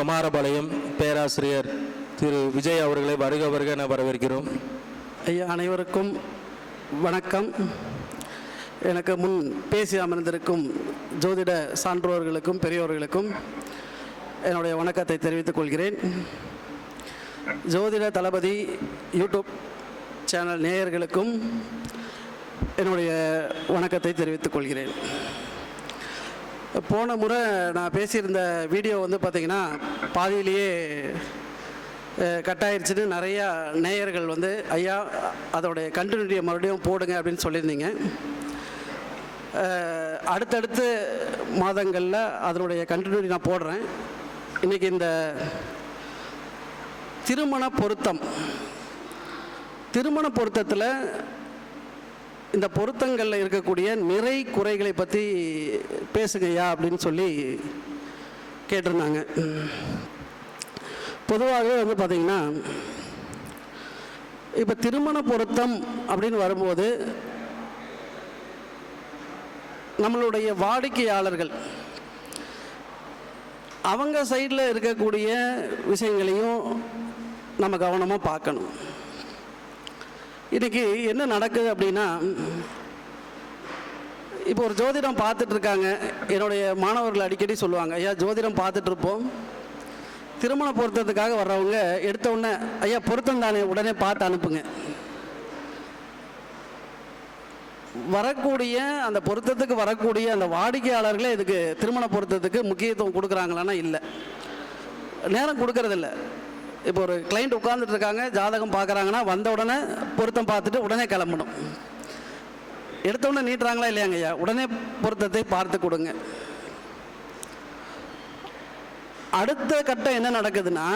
குமாரபாளையம் பேராசிரியர் திரு விஜய் அவர்களை வருக வருக என வரவேற்கிறோம். ஐயா அனைவருக்கும் வணக்கம். எனக்கு முன் பேசி அமர்ந்திருக்கும் ஜோதிட சான்றோர்களுக்கும் பெரியோர்களுக்கும் என்னுடைய வணக்கத்தை தெரிவித்துக் கொள்கிறேன். ஜோதிட தளபதி யூடியூப் சேனல் நேயர்களுக்கும் என்னுடைய வணக்கத்தை தெரிவித்துக் கொள்கிறேன். போன முறை நான் பேசியிருந்த வீடியோ வந்து பார்த்திங்கன்னா பாதியிலேயே கட்டாயிருச்சுன்னு நிறையா நேயர்கள் வந்து ஐயா அதோடைய கண்டினியூட்டியை மறுபடியும் போடுங்க அப்படின்னு சொல்லியிருந்தீங்க. அடுத்தடுத்த அடுத்தடுத்து மாதங்களில் அதனுடைய கண்டினியூட்டி நான் போடுறேன். இன்றைக்கி இந்த திருமண பொருத்தம் திருமண பொருத்தத்தில் இந்த பொருத்தங்களில் இருக்கக்கூடிய நிறை குறைகளை பற்றி பேசுங்கய்யா அப்படின்னு சொல்லி கேட்டிருந்தாங்க. பொதுவாகவே வந்து பார்த்திங்கன்னா இப்போ திருமண பொருத்தம் அப்படின்னு வரும்போது நம்மளுடைய வாடிக்கையாளர்கள் அவங்க சைடில் இருக்கக்கூடிய விஷயங்களையும் நம்ம கவனமாக பார்க்கணும். இன்னைக்கு என்ன நடக்குது அப்படின்னா இப்போ ஒரு ஜோதிடம் பார்த்துட்டு இருக்காங்க என்னுடைய மாணவர்கள் அடிக்கடி சொல்லுவாங்க ஐயா ஜோதிடம் பார்த்துட்டு இருப்போம் திருமண பொருத்தத்துக்காக வர்றவங்க எடுத்த உடனே ஐயா பொருத்தம் தானே உடனே பார்த்து அனுப்புங்க. வரக்கூடிய அந்த பொருத்தத்துக்கு வரக்கூடிய அந்த வாடிக்கையாளர்களே இதுக்கு திருமண பொருத்தத்துக்கு முக்கியத்துவம் கொடுக்குறாங்களான்னா இல்லை. நேரம் கொடுக்கறதில்ல. இப்போ ஒரு கிளைண்ட் உட்கார்ந்துட்டு இருக்காங்க ஜாதகம் பார்க்குறாங்கன்னா வந்த உடனே பொருத்தம் பார்த்துட்டு உடனே கிளம்பணும். எடுத்த உடனே நீட்டுறாங்களா இல்லையாங்க ஐயா? உடனே பொருத்தத்தை பார்த்து கொடுங்க. அடுத்த கட்டம் என்ன நடக்குதுன்னா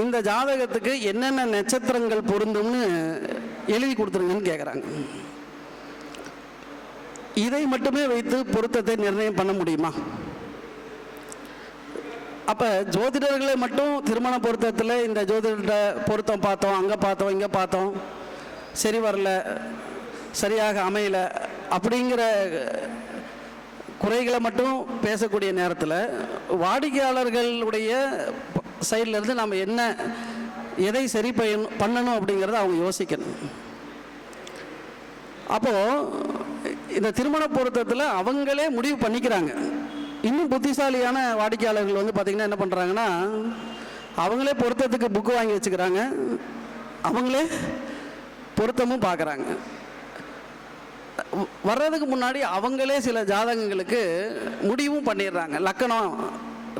இந்த ஜாதகத்துக்கு என்னென்ன நட்சத்திரங்கள் பொருந்தும்னு எழுதி கொடுத்துருங்கன்னு கேட்குறாங்க இதை மட்டுமே வைத்து பொருத்தத்தை நிர்ணயம் பண்ண முடியுமா? அப்போ ஜோதிடர்களை மட்டும் திருமண பொருத்தத்தில் இந்த ஜோதிட பொருத்தம் பார்த்தோம் அங்கே பார்த்தோம் இங்கே பார்த்தோம். சரி வரல சரியாக அமையல அப்படிங்கிற குறைகளை மட்டும் பேசக்கூடிய நேரத்தில் வாடிக்கையாளர்களுடைய சைட்லேருந்து நம்ம என்ன எதை சரி பண்ணணும் அப்படிங்கிறத அவங்க யோசிக்கணும். அப்போது இந்த திருமண பொருத்தத்தில் அவங்களே முடிவு பண்ணிக்கிறாங்க. இன்னும் புத்திசாலியான வாடிக்கையாளர்கள் வந்து பார்த்திங்கன்னா என்ன பண்ணுறாங்கன்னா அவங்களே பொருத்தத்துக்கு புக்கு வாங்கி வச்சுக்கிறாங்க. அவங்களே பொருத்தமும் பார்க்குறாங்க. வர்றதுக்கு முன்னாடி அவங்களே சில ஜாதகங்களுக்கு முடிவும் பண்ணிடுறாங்க. லக்கணம்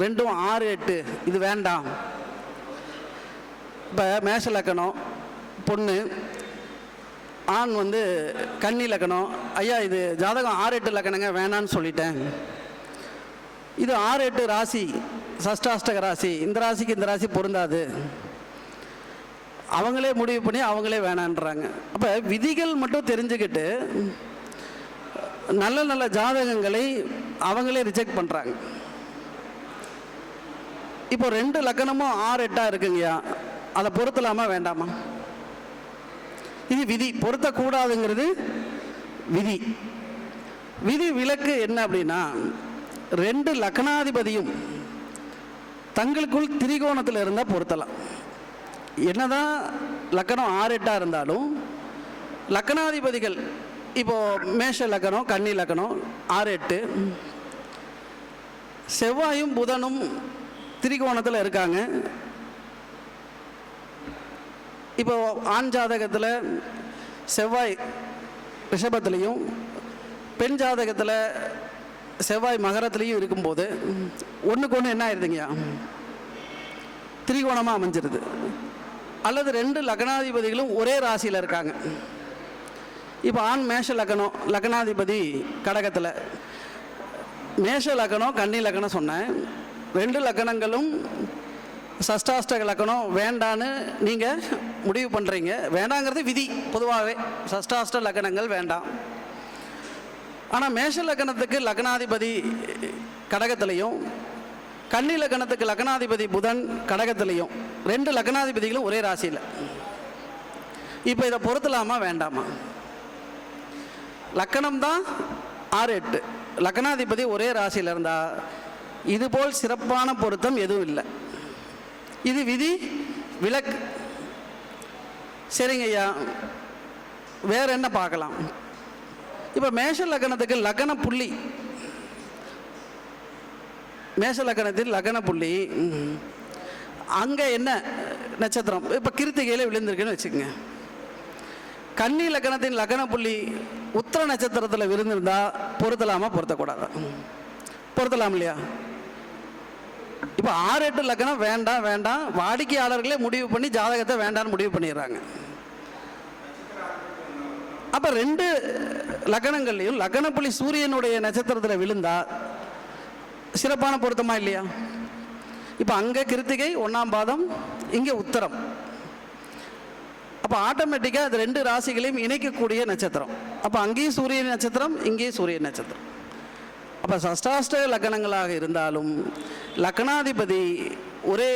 ரெண்டும் ஆறு எட்டு இது வேண்டாம். இப்போ மேஷ லக்கணம் பொண்ணு ஆண் வந்து கன்னி லக்கணம் ஐயா இது ஜாதகம் ஆறு எட்டு லக்கணங்க வேணான்னு சொல்லிட்டேன். இது ஆறு எட்டு ராசி சஷ்டாஷ்டக ராசி. இந்த ராசிக்கு இந்த ராசி பொருந்தாது. அவங்களே முடிவு பண்ணி அவங்களே வேணான்றாங்க. அப்போ விதிகள் மட்டும் தெரிஞ்சுக்கிட்டு நல்ல நல்ல ஜாதகங்களை அவங்களே ரிஜெக்ட் பண்ணுறாங்க இப்போ ரெண்டு லக்கணமும் ஆறு எட்டாக இருக்குங்கய்யா. அதை பொருத்தலாமா வேண்டாமா? இது விதி. பொருத்தக்கூடாதுங்கிறது விதி. விதி விலக்கு என்ன அப்படின்னா ரெண்டு லக்னாதிபதியும் தங்களுக்குள் திரிகோணத்தில் இருந்தால் பொருத்தலாம். என்னதான் லக்கணம் ஆறு எட்டாக இருந்தாலும் லக்கணாதிபதிகள் இப்போது மேஷ லக்கணம் கன்னி லக்கணம் ஆறு எட்டு செவ்வாயும் புதனும் திரிகோணத்தில் இருக்காங்க. இப்போ ஆண் ஜாதகத்தில் செவ்வாய் ரிஷபத்துலேயும் பெண் ஜாதகத்தில் செவ்வாய் மகரத்துலேயும் இருக்கும்போது ஒன்றுக்கு ஒன்று என்ன ஆயிருதுங்கய்யா? திரிகோணமாக அமைஞ்சிருது. அல்லது ரெண்டு லக்னாதிபதிகளும் ஒரே ராசியில் இருக்காங்க. இப்போ ஆண் மேஷ லக்னம் லக்னாதிபதி கடகத்தில். மேஷ லக்னம் கன்னி லக்னம் சொன்னேன். ரெண்டு லக்கணங்களும் சஷ்டாஷ்டக லக்கணம் வேண்டான்னு நீங்கள் முடிவு பண்ணுறீங்க வேண்டாங்கிறது விதி. பொதுவாகவே சஷ்டாஷ்ட லக்கணங்கள் வேண்டாம். ஆனால் மேஷ லக்கணத்துக்கு லக்னாதிபதி கடகத்திலையும் கன்னி லக்கணத்துக்கு லக்னாதிபதி புதன் கடகத்திலையும் ரெண்டு லக்னாதிபதிகளும் ஒரே ராசியில். இப்போ இதை பொருத்தலாமா வேண்டாமா? லக்கணம் தான் ஆறு எட்டு. லக்னாதிபதி ஒரே ராசியில் இருந்தால் இதுபோல் சிறப்பான பொருத்தம் எதுவும் இல்லை. இது விதி விலக்கு சரிங்க ஐயா. வேற என்ன பார்க்கலாம்? இப்போ மேஷ லக்னத்துக்கு லக்ன புள்ளி. மேஷ லக்னத்தில் லக்ன புள்ளி. அங்கே என்ன நட்சத்திரம்? இப்போ கிருத்திகையில் விழுந்திருக்குன்னு வச்சுக்கோங்க. கன்னி லக்னத்தின் லக்ன புள்ளி உத்தர நட்சத்திரத்தில் விழுந்திருந்தா பொருத்தலாமா பொருத்தக்கூடாது? பொருத்தலாம் இல்லையா? இப்போ ஆறு எட்டு லக்னம் வேண்டாம் வேண்டாம் வாடிக்கையாளர்களே முடிவு பண்ணி ஜாதகத்தை வேண்டாம்னு முடிவு பண்ணிடுறாங்க. அப்போ ரெண்டு லக்னங்கள்லையும் லக்ன சூரியனுடைய நட்சத்திரத்தில் விழுந்தா சிறப்பான பொருத்தமா இல்லையா? இப்போ அங்கே கிருத்திகை ஒன்றாம் பாதம் இங்கே உத்தரம். அப்போ ஆட்டோமேட்டிக்காக அது ரெண்டு ராசிகளையும் இணைக்கக்கூடிய நட்சத்திரம். அப்போ அங்கேயும் சூரிய நட்சத்திரம் இங்கேயும் சூரிய நட்சத்திரம். அப்போ சஷ்டாஷ்ட லக்கணங்களாக இருந்தாலும் லக்னாதிபதி ஒரே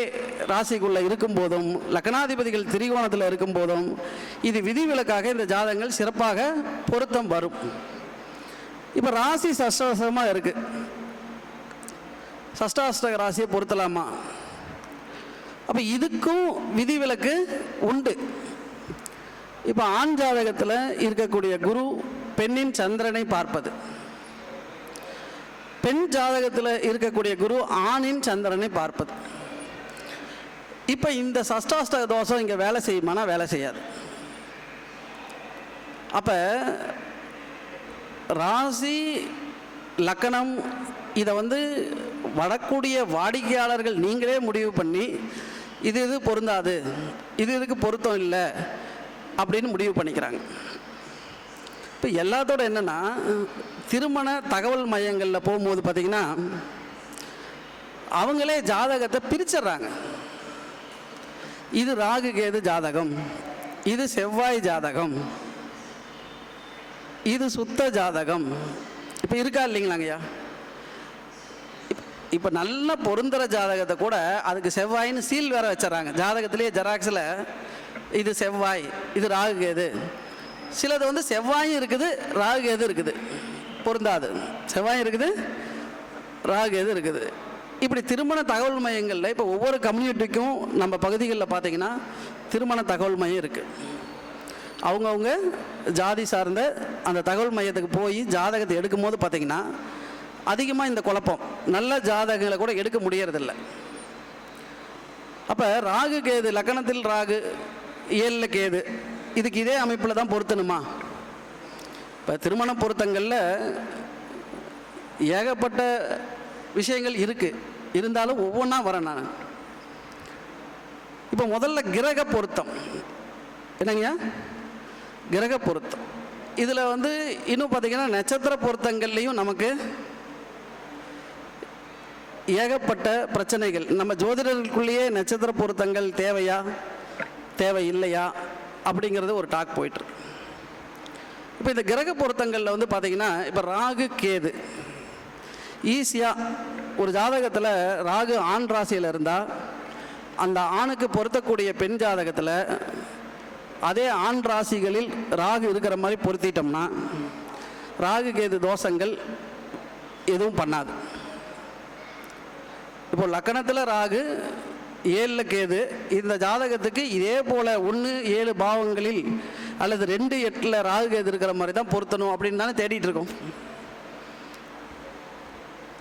ராசிக்குள்ளே இருக்கும்போதும் லக்னாதிபதிகள் திரிகோணத்தில் இருக்கும்போதும் இது விதிவிலக்காக இந்த ஜாதகங்கள் சிறப்பாக பொருத்தம் வரும். இப்போ ராசி சஷ்டாஷ்டமாக இருக்குது சஷ்டாஷ்டக ராசியை பொருத்தலாமா? அப்போ இதுக்கும் விதிவிலக்கு உண்டு. இப்போ ஆண் ஜாதகத்தில் இருக்கக்கூடிய குரு பெண்ணின் சந்திரனை பார்ப்பது. பெண் ஜாதகத்தில் இருக்கக்கூடிய குரு ஆணின் சந்திரனை பார்ப்பது. இப்போ இந்த சஷ்டாஷ்ட தோஷம் இங்கே வேலை செய்யுமானா வேலை செய்யாது. அப்போ ராசி லக்கணம் இதை வந்து வரக்கூடிய வாடிக்கையாளர்கள் நீங்களே முடிவு பண்ணி இது இது பொருந்தாது இது இதுக்கு பொருத்தம் இல்லை அப்படின்னு முடிவு பண்ணிக்கிறாங்க. இப்போ எல்லாத்தோட என்னென்னா திருமண தகவல் மையங்களில் போகும்போது பார்த்தீங்கன்னா அவங்களே ஜாதகத்தை பிரிச்சிடுறாங்க இது ராகு கேது ஜாதகம். இது செவ்வாய் ஜாதகம். இது சுத்த ஜாதகம். இப்போ இருக்கா இல்லைங்களாங்கய்யா இப்போ நல்ல பொருந்துற ஜாதகத்தை கூட அதுக்கு செவ்வாயின்னு சீல் வேற வச்சிடறாங்க. ஜாதகத்திலேயே ஜெராக்ஸில் இது செவ்வாய் இது ராகு கேது. சிலது வந்து செவ்வாயும் இருக்குது ராகு கேது இருக்குது. பொருந்தாது. செவ்வாயும் இருக்குது ராகு கேது இருக்குது. இப்படி திருமண தகவல் மையங்களில் இப்போ ஒவ்வொரு கம்யூனிட்டிக்கும் நம்ம பகுதிகளில் பார்த்தீங்கன்னா திருமண தகவல் மையம் இருக்குது அவங்கவுங்க ஜாதி சார்ந்த அந்த தகவல் மையத்துக்கு போய் ஜாதகத்தை எடுக்கும் போது பார்த்தீங்கன்னா அதிகமாக இந்த குழப்பம். நல்ல ஜாதகங்களை கூட எடுக்க முடியறதில்ல. அப்போ ராகு கேது லக்கணத்தில் ராகு ஏழில் கேது இதுக்கு இதே அமைப்பில் தான் பொருத்தணுமா? இப்போ திருமண பொருத்தங்களில் ஏகப்பட்ட விஷயங்கள் இருக்குது இருந்தாலும் ஒவ்வொன்றா வரேன் நான். இப்போ முதல்ல கிரக பொருத்தம். என்னங்கய்யா? கிரக பொருத்தம். இதில் வந்து இன்னும் பார்த்தீங்கன்னா நட்சத்திர பொருத்தங்கள்லேயும் நமக்கு ஏகப்பட்ட பிரச்சனைகள். நம்ம ஜோதிடர்களுக்குள்ளேயே நட்சத்திர பொருத்தங்கள் தேவையா? தேவை இல்லையா? அப்படிங்கிறது ஒரு டாக் போயிட்டுருக்கு. இப்போ இந்த கிரக பொருத்தங்களில் வந்து பார்த்தீங்கன்னா இப்போ ராகு கேது ஈஸியாக ஒரு ஜாதகத்தில் ராகு ஆண் ராசியில் இருந்தால் அந்த ஆணுக்கு பொருத்தக்கூடிய பெண் ஜாதகத்தில் அதே ஆண் ராசிகளில் ராகு இருக்கிற மாதிரி பொருத்திட்டோம்னா ராகு கேது தோஷங்கள் எதுவும் பண்ணாது. இப்போ லக்கணத்தில் ராகு ஏழில் கேது இந்த ஜாதகத்துக்கு இதே போல் ஒன்று ஏழு பாவங்களில் அல்லது ரெண்டு எட்டில் ராகு கேது இருக்கிற மாதிரி தான் பொருத்தணும் அப்படின்னு தானே தேடிட்டு இருக்கோம்.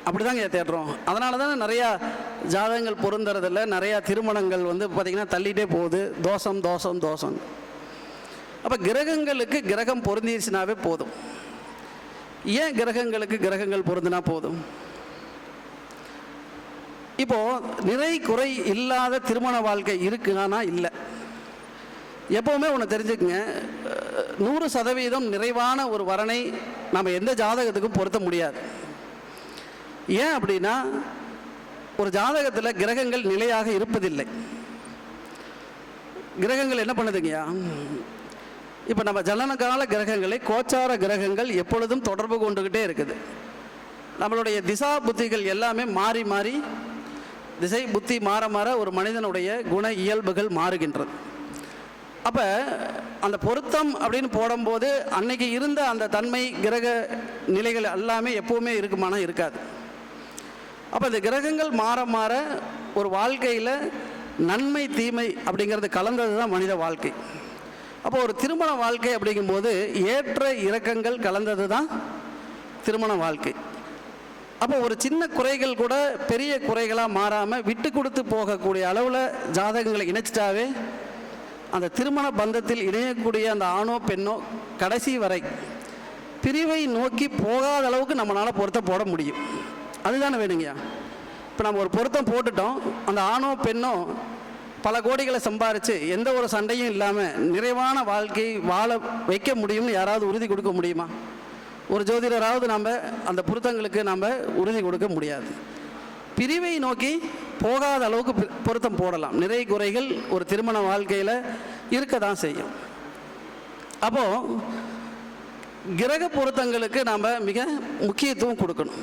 அப்படிதாங்க தேடுறோம் அதனால தானே நிறையா ஜாதகங்கள் பொருந்துறதில்ல. நிறையா திருமணங்கள் வந்து பார்த்திங்கன்னா தள்ளிட்டே போகுது. தோஷம் தோஷம் தோஷம். அப்போ கிரகங்களுக்கு கிரகம் பொருந்திருச்சுனாவே போதும். ஏன் கிரகங்களுக்கு கிரகங்கள் பொருந்தினா போதும்? இப்போ நிறை குறை இல்லாத திருமண வாழ்க்கை இருக்குன்னா இல்லை. எப்போவுமே ஒன்று தெரிஞ்சுக்குங்க. நூறு சதவீதம் நிறைவான ஒரு வரனை நம்ம எந்த ஜாதகத்துக்கும் பொருத்த முடியாது. ஏன் அப்படின்னா ஒரு ஜாதகத்தில் கிரகங்கள் நிலையாக இருப்பதில்லை. கிரகங்கள் என்ன பண்ணுதுங்கய்யா? இப்போ நம்ம ஜனனகால கிரகங்களை கோச்சார கிரகங்கள் எப்பொழுதும் தொடர்பு கொண்டுக்கிட்டே இருக்குது. நம்மளுடைய திசா புத்திகள் எல்லாமே மாறி மாறி திசை புத்தி மாற மாற ஒரு மனிதனுடைய குண இயல்புகள் மாறுகின்றது. அப்போ அந்த பொருத்தம் அப்படின்னு போடும்போது அன்னைக்கு இருந்த அந்த தன்மை கிரக நிலைகள் எல்லாமே எப்போவுமே இருக்குமானா இருக்காது. அப்போ இந்த கிரகங்கள் மாற மாற ஒரு வாழ்க்கையில் நன்மை தீமை அப்படிங்கிறது கலந்தது தான் மனித வாழ்க்கை. அப்போ ஒரு திருமண வாழ்க்கை அப்படிங்கும்போது ஏற்ற இறக்கங்கள் கலந்தது தான் திருமண வாழ்க்கை. அப்போ ஒரு சின்ன குறைகள் கூட பெரிய குறைகளாக மாறாமல் விட்டு கொடுத்து போகக்கூடிய அளவில் ஜாதகங்களை இணைச்சிட்டாவே அந்த திருமண பந்தத்தில் இணையக்கூடிய அந்த ஆணோ பெண்ணோ கடைசி வரை பிரிவை நோக்கி போகாத அளவுக்கு நம்மளால் பொருத்த போட முடியும். அதுதானே வேணுங்கய்யா இப்போ நம்ம ஒரு பொருத்தம் போட்டுட்டோம். அந்த ஆணோ பெண்ணோ பல கோடிகளை சம்பாரித்து எந்த ஒரு சண்டையும் இல்லாமல் நிறைவான வாழ்க்கையை வாழ வைக்க முடியும்னு யாராவது உறுதி கொடுக்க முடியுமா? ஒரு ஜோதிடராவது நம்ம அந்த பொருத்தங்களுக்கு நம்ம உறுதி கொடுக்க முடியாது. பிரிவை நோக்கி போகாத அளவுக்கு பொருத்தம் போடலாம். நிறை குறைகள் ஒரு திருமண வாழ்க்கையில் இருக்க தான் செய்யும். அப்போது கிரக பொருத்தங்களுக்கு நாம் மிக முக்கியத்துவம் கொடுக்கணும்.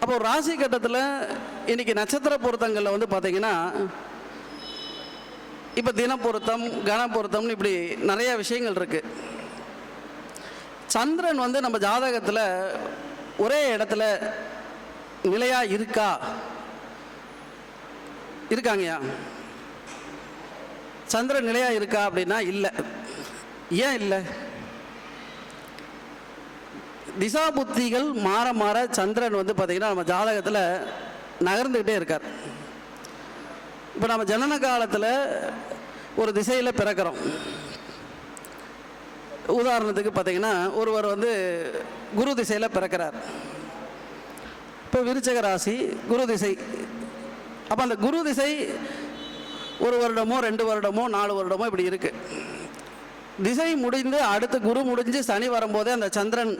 அப்போ ராசி கட்டத்தில் இன்னைக்கு நட்சத்திர பொருத்தங்களில் வந்து பார்த்தீங்கன்னா இப்போ தின பொருத்தம் கன பொருத்தம்னு இப்படி நிறைய விஷயங்கள் இருக்கு. சந்திரன் வந்து நம்ம ஜாதகத்தில் ஒரே இடத்துல நிலையா இருக்கா? இருக்காங்கய்யா. சந்திரன் நிலையா இருக்கா அப்படின்னா இல்லை. ஏன் இல்லை? திசா புத்திகள் மாற மாற சந்திரன் வந்து பார்த்திங்கன்னா நம்ம ஜாதகத்தில் நகர்ந்துக்கிட்டே இருக்கார். இப்போ நம்ம ஜனன காலத்தில் ஒரு திசையில் பிறக்கிறோம். உதாரணத்துக்கு பார்த்தீங்கன்னா ஒருவர் வந்து குரு திசையில் பிறக்கிறார். இப்போ விருச்சக ராசி குரு திசை. அப்போ அந்த குரு திசை ஒரு வருடமோ ரெண்டு வருடமோ நாலு வருடமோ இப்படி இருக்குது திசை முடிந்து அடுத்த குரு முடிஞ்சு சனி வரும்போதே அந்த சந்திரன்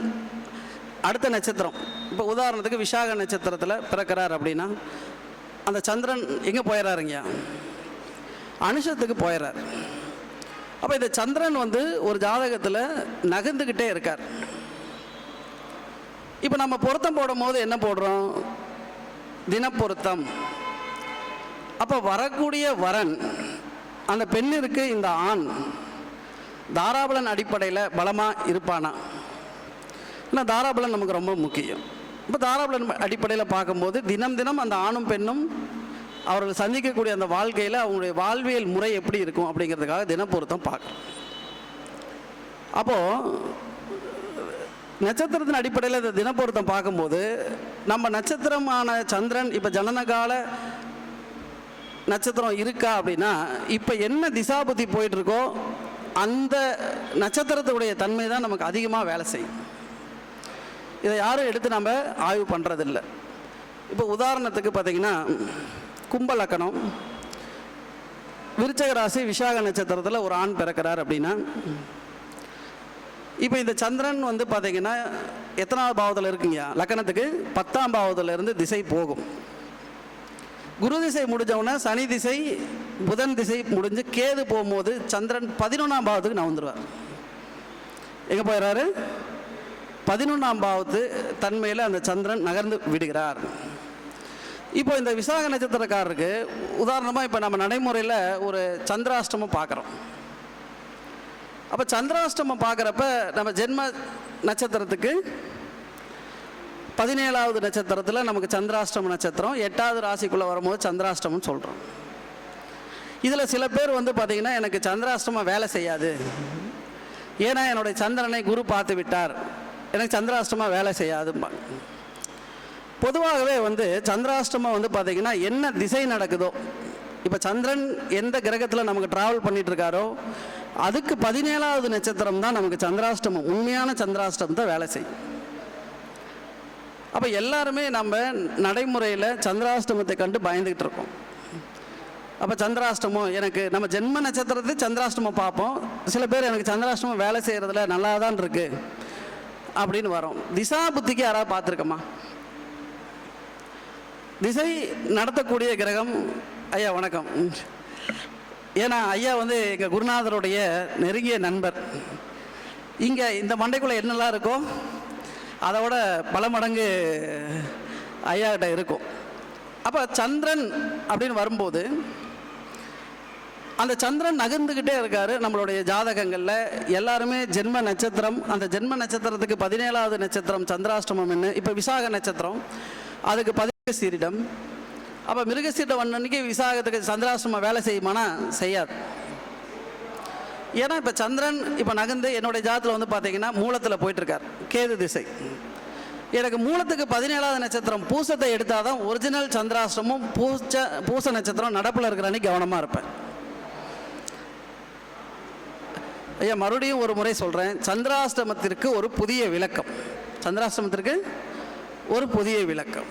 அடுத்த நட்சத்திரம். இப்போ உதாரணத்துக்கு விசாக நட்சத்திரத்தில் பிறக்கிறார் அப்படின்னா அந்த சந்திரன் எங்கே போயிடறாருங்க அனுஷத்துக்கு போயிடுறார் அப்போ இந்த சந்திரன் வந்து ஒரு ஜாதகத்தில் நகர்ந்துக்கிட்டே இருக்கார். இப்போ நம்ம பொருத்தம் போடும் போது என்ன போடுறோம்? தினப்பொருத்தம். அப்போ வரக்கூடிய வரன் அந்த பெண்ணிற்கு இந்த ஆண். தாராபலன் அடிப்படையில் பலமாக இருப்பானா? ஏன்னா தாராபலன் நமக்கு ரொம்ப முக்கியம். இப்போ தாராபலன் அடிப்படையில் பார்க்கும்போது தினம் தினம் அந்த ஆணும் பெண்ணும் அவர்கள் சந்திக்கக்கூடிய அந்த வாழ்க்கையில் அவங்களுடைய வாழ்வியல் முறை எப்படி இருக்கும் அப்படிங்கிறதுக்காக தினப்பொருத்தம் பார்க்குறோம் அப்போது நட்சத்திரத்தின் அடிப்படையில் இந்த தினப்பொருத்தம் பார்க்கும்போது நம்ம நட்சத்திரமான சந்திரன் இப்போ ஜனனகால நட்சத்திரம் இருக்கா அப்படின்னா இப்போ என்ன திசாபுத்தி போயிட்டுருக்கோ அந்த நட்சத்திரத்துடைய தன்மை தான் நமக்கு அதிகமாக வேலை செய்யும். இதை யாரும் எடுத்து நம்ம ஆய்வு பண்ணுறதில்ல இப்போ உதாரணத்துக்கு பார்த்தீங்கன்னா கும்ப லக்கணம். விருச்சக ராசி விசாக நட்சத்திரத்தில் ஒரு ஆண் பிறக்கிறார் அப்படின்னா இப்போ இந்த சந்திரன் வந்து பார்த்தீங்கன்னா எத்தனாவது பாவத்தில் இருக்குங்கய்யா லக்கணத்துக்கு பத்தாம் பாவத்துலேருந்து திசை போகும். குரு திசை முடிஞ்ச சனி திசை புதன் திசை முடிஞ்சு கேது போகும்போது சந்திரன் பதினொன்றாம் பாவத்துக்கு வந்துடுவார் எங்கே போயிடுறாரு பதினொன்றாம் பாவத்து தன்மையில் அந்த சந்திரன் நகர்ந்து விடுகிறார். இப்போ இந்த விசாக நட்சத்திரக்காரருக்கு உதாரணமாக இப்போ நம்ம நடைமுறையில் ஒரு சந்திராஷ்டமம் பார்க்குறோம் அப்போ சந்திராஷ்டமம் பார்க்குறப்ப நம்ம ஜென்ம நட்சத்திரத்துக்கு பதினேழாவது நட்சத்திரத்தில் நமக்கு சந்திராஷ்டம நட்சத்திரம். எட்டாவது ராசிக்குள்ளே வரும்போது சந்திராஷ்டமம்னு சொல்கிறோம் இதில் சில பேர் வந்து பார்த்திங்கன்னா எனக்கு சந்திராஷ்டமம் வேலை செய்யாது. ஏன்னா என்னுடைய சந்திரனை குரு பார்த்து விட்டார். எனக்கு சந்திராஷ்டமம் வேலை செய்யாதும்பாங்க பொதுவாகவே வந்து சந்திராஷ்டமம் வந்து பார்த்திங்கன்னா என்ன திசை நடக்குதோ இப்போ சந்திரன் எந்த கிரகத்தில் நமக்கு ட்ராவல் பண்ணிகிட்ருக்காரோ இருக்காரோ அதுக்கு பதினேழாவது நட்சத்திரம் தான் நமக்கு சந்திராஷ்டமம். உண்மையான சந்திராஷ்டமம் தான் வேலை செய்யும். அப்போ எல்லாருமே நம்ம நடைமுறையில் சந்திராஷ்டமத்தை கண்டு பயந்துக்கிட்டு இருக்கோம். அப்போ சந்திராஷ்டமம் எனக்கு நம்ம ஜென்ம நட்சத்திரத்து சந்திராஷ்டமம் பார்ப்போம். சில பேர் எனக்கு சந்திராஷ்டமம் வேலை செய்கிறதுல நல்லா தான் இருக்குது அப்படின்னு வரோம். திசா புத்திக்கு யாராவது பார்த்துருக்கோமா? திசை நடத்தக்கூடிய கிரகம் ஐயா வணக்கம். ஏன்னா ஐயா வந்து எங்கள் குருநாதருடைய நெருங்கிய நண்பர். இங்கே இந்த மண்டைக்குள்ளே என்னெல்லாம் இருக்கோ அதை விட பல மடங்கு ஐயா இருக்கும். அப்போ சந்திரன் அப்படின்னு வரும்போது அந்த சந்திரன் நகர்ந்துக்கிட்டே இருக்காரு நம்மளுடைய ஜாதகங்களில். எல்லாருமே ஜென்ம நட்சத்திரம் அந்த ஜென்ம நட்சத்திரத்துக்கு பதினேழாவது நட்சத்திரம் சந்திராஷ்டமம் என்ன? இப்போ விசாக நட்சத்திரம் அதுக்கு பதினேழு சீரிடம் அப்போ மிருகசீரிடம் அன்னைக்கு விசாகத்துக்கு சந்திராசிரமம் வேலை செய்யுமானா? செய்யாது. ஏன்னா இப்போ சந்திரன் இப்போ நகர்ந்து என்னுடைய ஜாதத்தில் வந்து பார்த்தீங்கன்னா மூலத்தில் போயிட்டுருக்கார். கேது திசை. எனக்கு மூலத்துக்கு பதினேழாவது நட்சத்திரம் பூசத்தை எடுத்தால் தான் ஒரிஜினல் சந்திராசிரமும் பூச்ச பூச நட்சத்திரம் நடப்பில் இருக்கிற அன்னைக்கு கவனமாக இருப்பேன். ஐயா மறுபடியும் ஒரு முறை சொல்கிறேன் சந்திராஷ்டமத்திற்கு ஒரு புதிய விளக்கம். சந்திராஷ்டமத்திற்கு ஒரு புதிய விளக்கம்.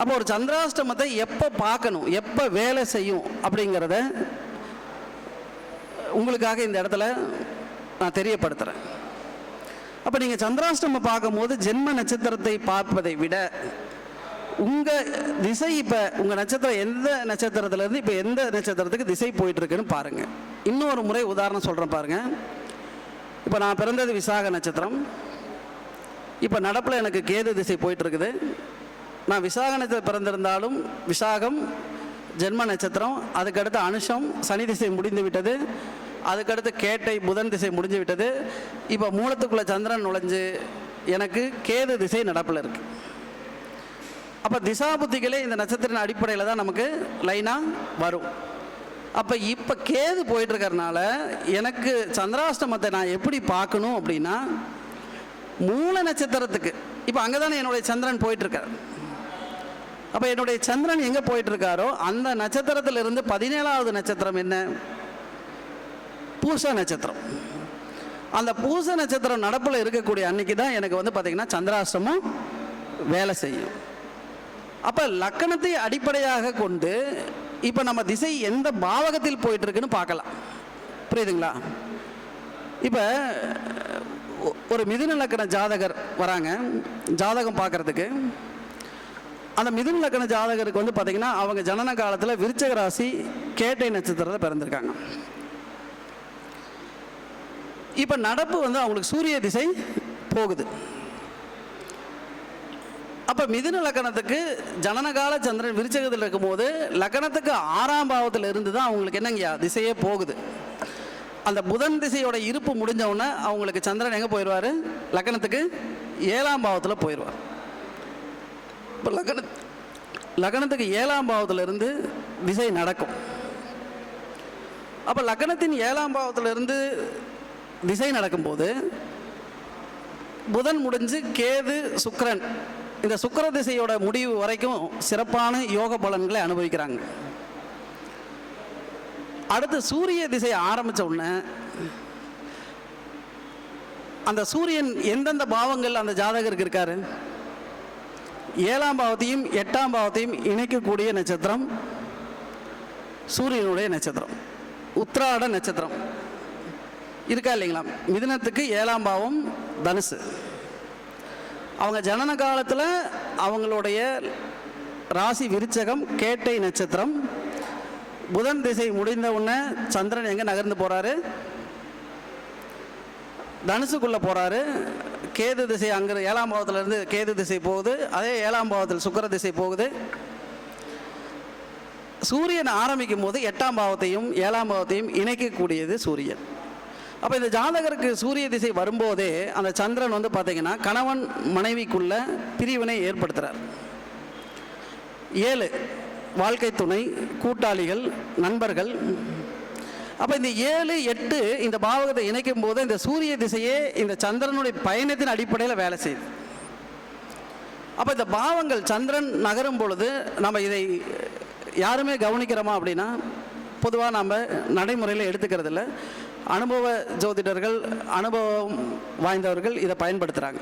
அப்போ ஒரு சந்திராஷ்டமத்தை எப்போ பார்க்கணும் எப்போ வேலை செய்யும் அப்படிங்கிறத உங்களுக்காக இந்த இடத்துல நான் தெரியப்படுத்துகிறேன் அப்போ நீங்கள் சந்திராஷ்டமம் பார்க்கும்போது ஜென்ம நட்சத்திரத்தை பார்ப்பதை விட உங்கள் திசை இப்போ உங்கள் நட்சத்திரம் எந்த நட்சத்திரத்துலேருந்து இப்போ எந்த நட்சத்திரத்துக்கு திசை போயிட்டுருக்குன்னு பாருங்கள் இன்னொரு முறை உதாரணம் சொல்கிறேன் பாருங்கள் இப்போ நான் பிறந்தது விசாக நட்சத்திரம். இப்போ நடப்பில் எனக்கு கேது திசை போயிட்டு இருக்குது நான் விசாக நட்சத்திரம் பிறந்திருந்தாலும் விசாகம் ஜென்ம நட்சத்திரம் அதுக்கடுத்து அனுஷம் சனி திசை முடிந்து விட்டது. அதுக்கடுத்து கேட்டை புதன் திசை முடிஞ்சு விட்டது. இப்போ மூலத்துக்குள்ளே சந்திரன் நுழைஞ்சு எனக்கு கேது திசை நடப்பில் இருக்குது அப்போ திசா புத்திகளே இந்த நட்சத்திரின் அடிப்படையில் தான் நமக்கு லைனாக வரும். அப்போ இப்போ கேது போயிட்டுருக்கறனால எனக்கு சந்திராஷ்டமத்தை நான் எப்படி பார்க்கணும் அப்படின்னா மூல நட்சத்திரத்துக்கு. இப்போ அங்கே தானே என்னுடைய சந்திரன் போயிட்டுருக்கார். அப்போ என்னுடைய சந்திரன் எங்கே போயிட்டு இருக்காரோ அந்த நட்சத்திரத்திலிருந்து பதினேழாவது நட்சத்திரம் என்ன? பூச நட்சத்திரம். அந்த பூச நட்சத்திரம் நடப்பில் இருக்கக்கூடிய அன்னைக்கு தான் எனக்கு வந்து பார்த்திங்கன்னா சந்திராசிரமம் வேலை செய்யும். அப்போ லக்கணத்தை அடிப்படையாக கொண்டு இப்போ நம்ம திசை எந்த பாவகத்தில் போயிட்டுருக்குன்னு பார்க்கலாம். புரியுதுங்களா? இப்போ ஒரு மிதுன லக்கண ஜாதகர் வராங்க. ஜாதகம் பார்க்கறதுக்கு. அந்த மிதுன லக்கண ஜாதகருக்கு வந்து பார்த்தீங்கன்னா அவங்க ஜனன காலத்தில் விருச்சக ராசி கேட்டை நட்சத்திரத்தில் பிறந்திருக்காங்க. இப்போ நடப்பு வந்து அவங்களுக்கு சூரிய திசை போகுது. அப்போ மிதுன லக்கணத்துக்கு ஜனனகால சந்திரன் விருச்சகத்தில் இருக்கும்போது லக்கணத்துக்கு ஆறாம் பாவத்தில் இருந்து தான் அவங்களுக்கு என்னங்கய்யா திசையே போகுது. அந்த புதன் திசையோட இருப்பு முடிஞ்சவுடனே அவங்களுக்கு சந்திரன் எங்கே போயிடுவார் லக்கணத்துக்கு ஏழாம் பாவத்தில் போயிடுவார் இப்போ லக்ன லக்னத்துக்கு ஏழாம் பாவத்திலிருந்து திசை நடக்கும். அப்போ லக்னத்தின் ஏழாம் பாவத்திலிருந்து திசை நடக்கும்போது புதன் முடிஞ்சு கேது சுக்கரன் இந்த சுக்கர திசையோட முடிவு வரைக்கும் சிறப்பான யோக பலன்களை அனுபவிக்கிறாங்க. அடுத்து சூரிய திசை ஆரம்பித்த உடனே அந்த சூரியன் எந்தெந்த பாவங்கள் அந்த ஜாதகருக்கு இருக்காரு? ஏழாம் பாவத்தையும் எட்டாம் பாவத்தையும் இணைக்கக்கூடிய நட்சத்திரம் சூரியனுடைய நட்சத்திரம் உத்திராட நட்சத்திரம். இருக்கா இல்லைங்களா? மிதினத்துக்கு ஏழாம் பாவம் தனுசு. அவங்க ஜனன காலத்தில் அவங்களுடைய ராசி விருச்சகம் கேட்டை நட்சத்திரம். புதன் திசை முடிந்த உடனே சந்திரன் எங்கே நகர்ந்து போகிறாரு தனுசுக்குள்ளே போகிறாரு கேது திசை அங்கே ஏழாம் பாவத்திலேருந்து கேது திசை போகுது அதே ஏழாம் பாவத்தில் சுக்கர திசை போகுது. சூரியன் ஆரம்பிக்கும் போது எட்டாம் பாவத்தையும் ஏழாம் பாவத்தையும் இணைக்கக்கூடியது சூரியன். அப்போ இந்த ஜாதகருக்கு சூரிய திசை வரும்போதே அந்த சந்திரன் வந்து பார்த்தீங்கன்னா கணவன் மனைவிக்குள்ள பிரிவினை ஏற்படுத்துகிறார் ஏழு வாழ்க்கை துணை கூட்டாளிகள் நண்பர்கள் அப்போ இந்த ஏழு எட்டு இந்த பாவகத்தை இணைக்கும் போது இந்த சூரிய திசையே இந்த சந்திரனுடைய பயணத்தின் அடிப்படையில் வேலை செய்யுது. அப்போ இந்த பாவங்கள் சந்திரன் நகரும் பொழுது நம்ம இதை யாருமே கவனிக்கிறோமா அப்படின்னா பொதுவாக நம்ம நடைமுறையில் எடுத்துக்கிறது இல்லை அனுபவ ஜோதிடர்கள் அனுபவம் வாய்ந்தவர்கள் இதை பயன்படுத்துகிறாங்க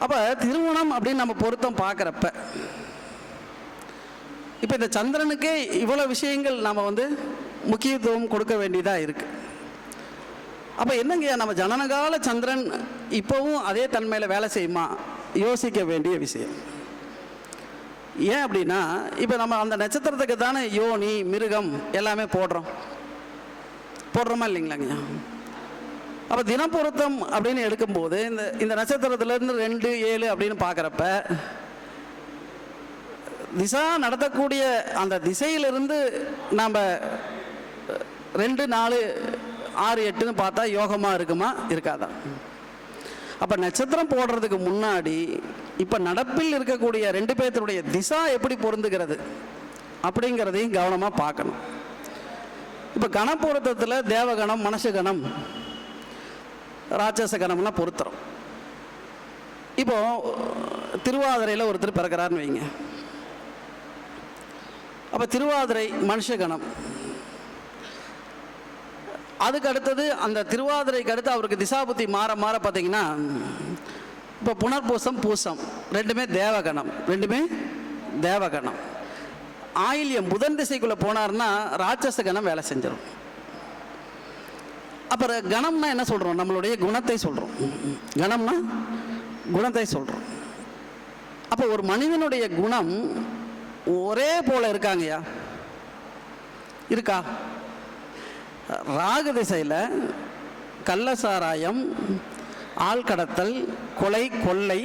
அப்போ திருமணம் அப்படின்னு நம்ம பொருத்தம் பார்க்குறப்ப இப்போ இந்த சந்திரனுக்கே இவ்வளோ விஷயங்கள் நம்ம வந்து முக்கியத்துவம் கொடுக்க வேண்டியதாக இருக்குது அப்போ என்னங்கய்யா நம்ம ஜனனகால சந்திரன் இப்போவும் அதே தன்மையில் வேலை செய்யுமா? யோசிக்க வேண்டிய விஷயம். ஏன் அப்படின்னா இப்போ நம்ம அந்த நட்சத்திரத்துக்கு தானே யோனி மிருகம் எல்லாமே போடுறோம். போடுறோமா இல்லைங்களாங்கய்யா அப்போ தினப்பொருத்தம் அப்படின்னு எடுக்கும்போது இந்த இந்த நட்சத்திரத்துலேருந்து ரெண்டு ஏழு அப்படின்னு பார்க்குறப்ப திசா நடத்தக்கூடிய அந்த திசையிலிருந்து நாம் ரெண்டு நாலு ஆறு எட்டுன்னு பார்த்தா யோகமாக இருக்குமா? இருக்காதா. அப்போ நட்சத்திரம் போடுறதுக்கு முன்னாடி இப்போ நடப்பில் இருக்கக்கூடிய ரெண்டு பேர்த்தினுடைய திசா எப்படி பொருந்துகிறது? அப்படிங்கிறதையும் கவனமாக பார்க்கணும். இப்போ கணப்பொருத்தத்தில் தேவகணம் மனுஷகணம் ராட்சச கணம்லாம் பொருத்துறோம் இப்போ திருவாதிரையில் ஒருத்தர் பிறக்கிறாருன்னு வைங்க. அப்போ திருவாதிரை மனுஷகணம் அதுக்கு அடுத்தது அந்த திருவாதிரைக்கு அடுத்து அவருக்கு திசாபுத்தி மாற மாற பார்த்தீங்கன்னா இப்போ புனர்பூசம் பூசம். ரெண்டுமே தேவகணம். ரெண்டுமே தேவகணம். ஆயில்யம் புதன் திசைக்குள்ளே போனார்னா ராட்சச கணம் வேலை செஞ்சிடும் அப்புறம் கணம்னா என்ன சொல்கிறோம் நம்மளுடைய குணத்தை சொல்கிறோம் கணம்னா குணத்தை சொல்கிறோம் அப்போ ஒரு மனிதனுடைய குணம் ஒரே போல இருக்காங்கய்யா. இருக்கா? ராகு திசையில் கள்ளசாராயம் ஆள்கடத்தல் கொலை கொள்ளை.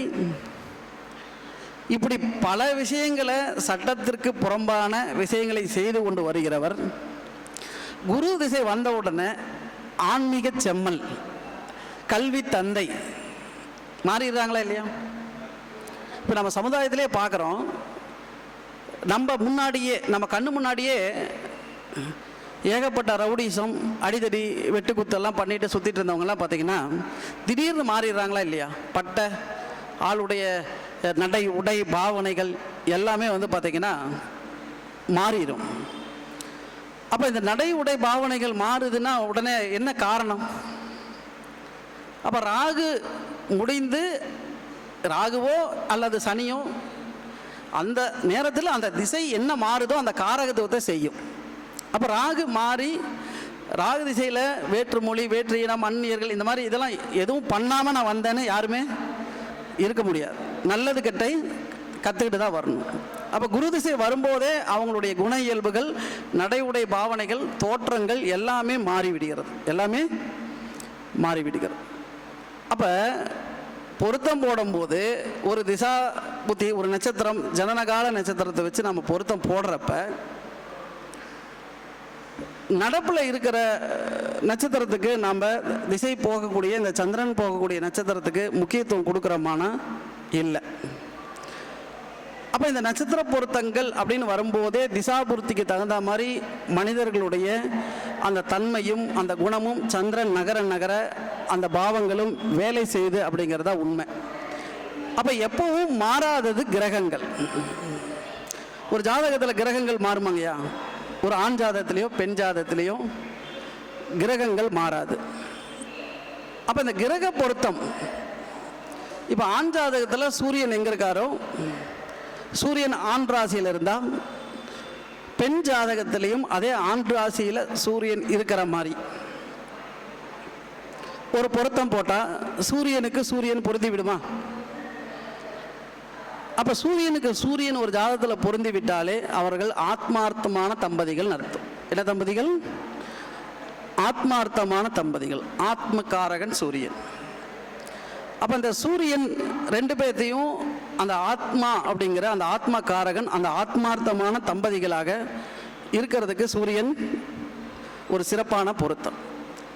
இப்படி பல விஷயங்களை சட்டத்திற்கு புறம்பான விஷயங்களை செய்து கொண்டு வருகிறவர். குரு திசை வந்தவுடனே ஆன்மீக செம்மல் கல்வி தந்தை. மாறிடுறாங்களா இல்லையா? இப்போ நம்ம சமுதாயத்திலே பார்க்குறோம் நம்ம முன்னாடியே நம்ம கண்ணு முன்னாடியே ஏகப்பட்ட ரவுடிசம் அடிதடி வெட்டுக்குத்தெல்லாம் பண்ணிட்டு சுற்றிட்டு இருந்தவங்கலாம் பார்த்தீங்கன்னா திடீர்னு மாறிடுறாங்களா இல்லையா? பட்டை ஆளுடைய நடை உடை பாவனைகள் எல்லாமே வந்து பார்த்திங்கன்னா மாறிடும். அப்போ இந்த நடை உடை பாவனைகள் மாறுதுன்னா உடனே என்ன காரணம்? அப்போ ராகு முடிந்து ராகுவோ அல்லது சனியோ அந்த நேரத்தில் அந்த திசை என்ன மாறுதோ அந்த காரகத்துவத்தை செய்யும். அப்போ ராகு மாறி ராகு திசையில் வேற்று மொழி வேற்று இனம் அந்நியர்கள் இந்த மாதிரி இதெல்லாம் எதுவும் பண்ணாமல் நான் வந்தேன்னு யாருமே இருக்க முடியாது. நல்லது கெட்டை கற்றுக்கிட்டு தான் வரணும். அப்போ குரு திசை வரும்போதே அவங்களுடைய குண இயல்புகள் நடை உடை பாவனைகள் தோற்றங்கள் எல்லாமே மாறிவிடுகிறது எல்லாமே மாறிவிடுகிறது அப்போ பொருத்தம் போடும்போது ஒரு திசா புத்தி ஒரு நட்சத்திரம் ஜனனகால நட்சத்திரத்தை வச்சு நம்ம பொருத்தம் போடுறப்ப நடப்பில் இருக்கிற நட்சத்திரத்துக்கு நாம் திசை போகக்கூடிய இந்த சந்திரன் போகக்கூடிய நட்சத்திரத்துக்கு முக்கியத்துவம் கொடுக்குறோமானா இல்லை. அப்போ இந்த நட்சத்திர பொருத்தங்கள் அப்படின்னு வரும்போதே திசாபுர்த்திக்கு தகுந்த மாதிரி மனிதர்களுடைய அந்த தன்மையும் அந்த குணமும் சந்திரன் நகர நகர அந்த பாவங்களும் வேலை செய்யுது அப்படிங்கிறதா உண்மை. அப்போ எப்பவும் மாறாதது கிரகங்கள். ஒரு ஜாதகத்தில் கிரகங்கள் மாறுமாங்கய்யா? ஒரு ஆண் ஜாதத்திலையோ பெண் ஜாதத்திலையோ கிரகங்கள் மாறாது. அப்போ இந்த கிரக பொருத்தம் இப்போ ஆண் ஜாதகத்தில் சூரியன் எங்கே இருக்காரோ சூரியன் ஆண் ராசியில் இருந்தால் பெண் ஜாதகத்திலையும் அதே ஆண் ராசியில் சூரியன் இருக்கிற மாதிரி. ஒரு பொருத்தம் போட்டால் சூரியனுக்கு சூரியன் பொருத்தி விடுமா? அப்போ சூரியனுக்கு சூரியன் ஒரு ஜாதகத்தில் பொருந்தி விட்டாலே அவர்கள் ஆத்மார்த்தமான தம்பதிகள் அர்த்தம் என்ன தம்பதிகள்? ஆத்மார்த்தமான தம்பதிகள். ஆத்மகாரகன் சூரியன். அப்போ இந்த சூரியன் ரெண்டு பேர்த்தையும் அந்த ஆத்மா அப்படிங்கிற அந்த ஆத்மா காரகன் அந்த ஆத்மார்த்தமான தம்பதிகளாக இருக்கிறதுக்கு சூரியன் ஒரு சிறப்பான பொருத்தம்.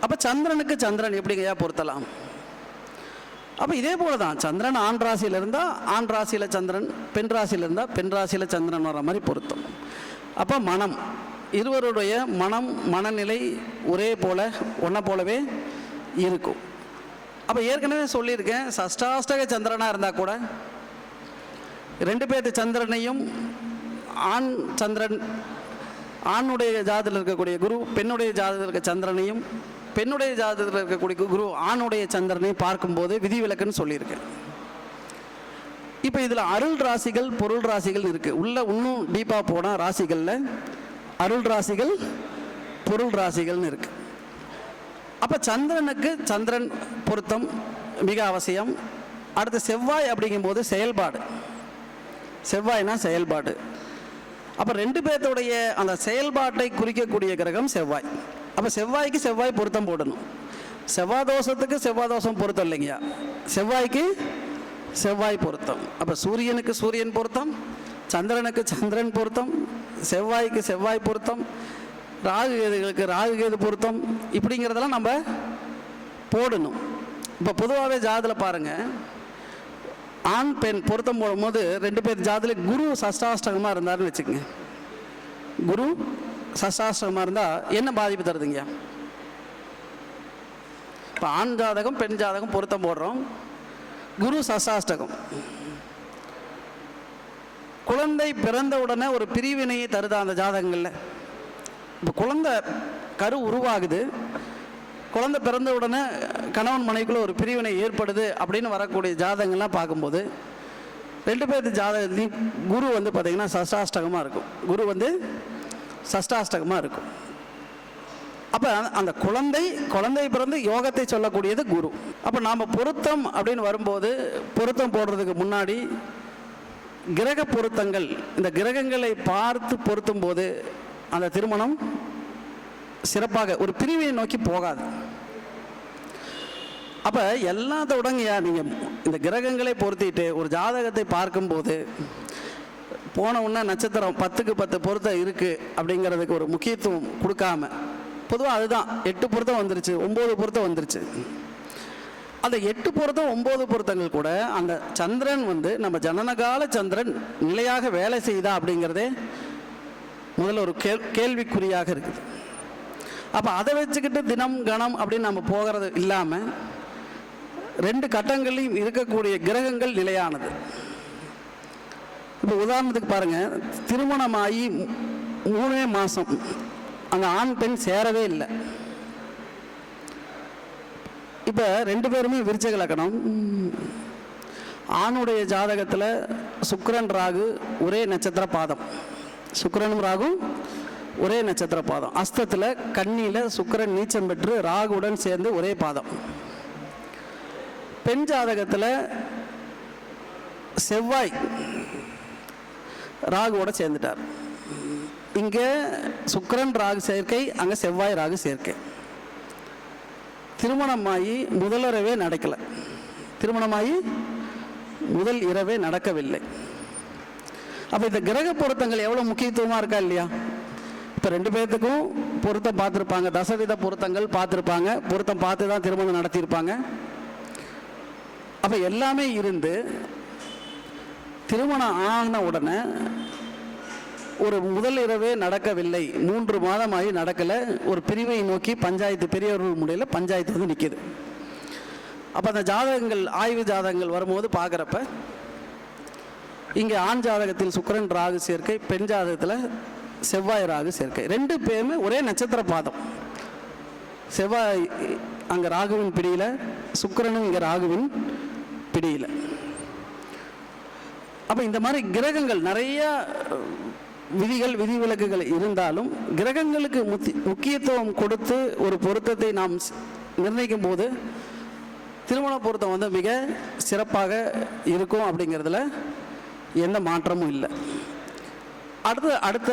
அப்போ சந்திரனுக்கு சந்திரன் எப்படிங்கய்யா பொருத்தலாம்? அப்போ இதே போல தான் சந்திரன் ஆண் ராசியில் இருந்தால் ஆண் ராசியில் சந்திரன் பெண் ராசியில் இருந்தால் பெண் ராசியில் சந்திரன் வர மாதிரி பொருத்தம். அப்போ மனம் இருவருடைய மனம் மனநிலை ஒரே போல ஒன்றை போலவே இருக்கும். அப்போ ஏற்கனவே சொல்லியிருக்கேன் சஷ்டாஷ்டக சந்திரனாக இருந்தால் கூட ரெண்டு பேர்த்து சந்திரனையும் ஆண் சந்திரன் ஆணுடைய ஜாதத்தில் இருக்கக்கூடிய குரு பெண்ணுடைய ஜாதத்தில் இருக்க சந்திரனையும் பெண்ணுடைய ஜாதகத்தில் இருக்கக்கூடிய குரு ஆணுடைய சந்திரனை பார்க்கும்போது விதிவிலக்குன்னு சொல்லியிருக்கேன் இப்போ இதில் அருள் ராசிகள் பொருள் ராசிகள் இருக்குது உள்ள இன்னும் டீப்பாக போனால் ராசிகளில் அருள் ராசிகள் பொருள் ராசிகள்னு இருக்குது அப்போ சந்திரனுக்கு சந்திரன் பொருத்தம் மிக அவசியம். அடுத்து செவ்வாய் அப்படிங்கும்போது செயல்பாடு. செவ்வாய்னா செயல்பாடு. அப்போ ரெண்டு பேர்த்தோடைய அந்த செயல்பாட்டை குறிக்கக்கூடிய கிரகம் செவ்வாய். அப்போ செவ்வாய்க்கு செவ்வாய் பொருத்தம் போடணும். செவ்வாய் தோஷத்துக்கு செவ்வாய் தோஷம் பொருத்தம் இல்லைங்கய்யா. செவ்வாய்க்கு செவ்வாய் பொருத்தம். அப்போ சூரியனுக்கு சூரியன் பொருத்தம் சந்திரனுக்கு சந்திரன் பொருத்தம் செவ்வாய்க்கு செவ்வாய் பொருத்தம் ராகு கேதுகளுக்கு ராகு கேது பொருத்தம் இப்படிங்கிறதெல்லாம் நம்ம போடணும். இப்போ பொதுவாகவே ஜாதில் பாருங்கள் ஆண் பெண் பொருத்தம் போடும்போது ரெண்டு பேர் ஜாதத்தில் குரு சஷ்டாஷ்டகமாக இருந்தாருன்னு வச்சுக்கோங்க. குரு சஷ்டாஷ்டகமாக இருந்தால் என்ன பாதிப்பு தருதுங்க? இப்போ ஆண் ஜாதகம் பெண் ஜாதகம் பொருத்தம் போடுறோம். குரு சசாஷ்டகம் குழந்தை பிறந்த உடனே ஒரு பிரிவினையை தருதா அந்த ஜாதகங்களில்? இப்போ குழந்தை கரு உருவாகுது. குழந்தை பிறந்த உடனே கணவன் மனைவிக்குள்ள ஒரு பிரிவினை ஏற்படுது அப்படின்னு வரக்கூடிய ஜாதகங்கள்லாம் பார்க்கும்போது ரெண்டு பேர்த்து ஜாதகத்துலேயும் குரு வந்து பார்த்திங்கன்னா சசாஷ்டகமாக இருக்கும். குரு வந்து சஷ்டாஷ்டகமாக இருக்கும். அப்போ அந்த குழந்தை குழந்தை பிறந்து யோகத்தை சொல்லக்கூடியது குரு. அப்போ நாம் பொருத்தம் அப்படின்னு வரும்போது பொருத்தம் போடுறதுக்கு முன்னாடி கிரக பொருத்தங்கள் இந்த கிரகங்களை பார்த்து பொருத்தும் போது அந்த திருமணம் சிறப்பாக ஒரு பிரிவினை நோக்கி போகாது. அப்போ எல்லாத்தோடங்கயா நீங்கள் இந்த கிரகங்களை பொருத்திட்டு ஒரு ஜாதகத்தை பார்க்கும்போது போனவுன்னா நட்சத்திரம் பத்துக்கு பத்து பொருத்தம் இருக்குது அப்படிங்கிறதுக்கு ஒரு முக்கியத்துவம் கொடுக்காம பொதுவாக அதுதான். எட்டு பொருத்தம் வந்துருச்சு ஒம்பது பொருத்தம் வந்துருச்சு. அந்த எட்டு பொருத்தம் ஒம்பது பொருத்தங்கள் கூட அந்த சந்திரன் வந்து நம்ம ஜனனகால சந்திரன் நிலையாக வேலை செய்தா அப்படிங்கிறதே முதல்ல ஒரு கேள் கேள்விக்குறியாக இருக்குது. அப்போ அதை வச்சுக்கிட்டு தினம் கணம் அப்படின்னு நம்ம போகிறது இல்லாமல் ரெண்டு கட்டங்களையும் இருக்கக்கூடிய கிரகங்கள் நிலையானது. இப்போ உதாரணத்துக்கு பாருங்கள் திருமணமாகி மூணே மாதம் அந்த ஆண் பெண் சேரவே இல்லை. இப்போ ரெண்டு பேருமே விருச்சக லக்கணம். ஆணுடைய ஜாதகத்தில் சுக்கரன் ராகு ஒரே நட்சத்திர பாதம். சுக்கிரனும் ராகும் ஒரே நட்சத்திர பாதம். அஸ்தத்தில் கண்ணியில் சுக்கிரன் நீச்சம் பெற்று ராகுடன் சேர்ந்து ஒரே பாதம். பெண் ஜாதகத்தில் செவ்வாய் ராகுவோட சேர்ந்துட்டார். இங்கே சுக்கரன் ராகு சேர்க்கை அங்கே செவ்வாய் ராகு சேர்க்கை. திருமணமாகி முதலிரவே நடக்கலை. திருமணமாகி முதல் இரவே நடக்கவில்லை. அப்போ இந்த கிரக பொருத்தங்கள் எவ்வளோ முக்கியத்துவமாக இருக்கா இல்லையா? இப்போ ரெண்டு பேர்த்துக்கும் பொருத்தம் பார்த்துருப்பாங்க. தசவித பொருத்தங்கள் பார்த்துருப்பாங்க. பொருத்தம் பார்த்து தான் திருமணம் நடத்தியிருப்பாங்க. அப்போ எல்லாமே இருந்து திருமணம் ஆன உடனே ஒரு முதல் இரவே நடக்கவில்லை. மூன்று மாதமாகி நடக்கலை. ஒரு பிரிவை நோக்கி பஞ்சாயத்து பெரியவர்கள் முறையில் பஞ்சாயத்து வந்து நிற்கிது அப்போ அந்த ஜாதகங்கள் ஆய்வு ஜாதகங்கள் வரும்போது பார்க்குறப்ப இங்கே ஆண் ஜாதகத்தில் சுக்கரன் ராகு சேர்க்கை பெண் ஜாதகத்தில் செவ்வாய் ராகு சேர்க்கை. ரெண்டு பேருமே ஒரே நட்சத்திர பாதம். செவ்வாய் அங்கே ராகுவின் பிடியில் சுக்கரனும் இங்கே ராகுவின் பிடியில். அப்போ இந்த மாதிரி கிரகங்கள் நிறைய விதிகள் விதிவிலக்குகள் இருந்தாலும் கிரகங்களுக்கு முத்தி முக்கியத்துவம் கொடுத்து ஒரு பொருத்தத்தை நாம் நிர்ணயிக்கும் போது திருமண பொருத்தம் வந்து மிக சிறப்பாக இருக்கும் அப்படிங்கிறதுல எந்த மாற்றமும் இல்லை. அடுத்த அடுத்த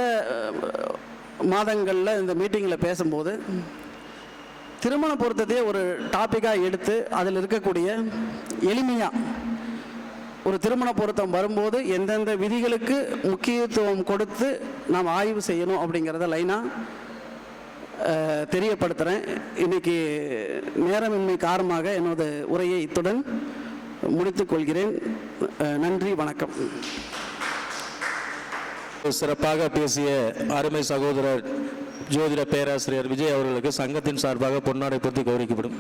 மாதங்களில் இந்த மீட்டிங்கில் பேசும்போது திருமண பொருத்தத்தையே ஒரு டாப்பிக்காக எடுத்து அதில் இருக்கக்கூடிய எளிமையாக ஒரு திருமண பொருத்தம் வரும்போது எந்தெந்த விதிகளுக்கு முக்கியத்துவம் கொடுத்து நாம் ஆய்வு செய்யணும் அப்படிங்கிறத லைனாக தெரியப்படுத்துகிறேன் இன்னைக்கு நேரமின்மை காரணமாக எனது உரையை இத்துடன் முடித்துக்கொள்கிறேன் நன்றி வணக்கம். சிறப்பாக பேசிய அருமை சகோதரர் ஜோதிட பேராசிரியர் விஜய் அவர்களுக்கு சங்கத்தின் சார்பாக பொன்னாடை பொருத்தி கௌரவிக்கப்படும்.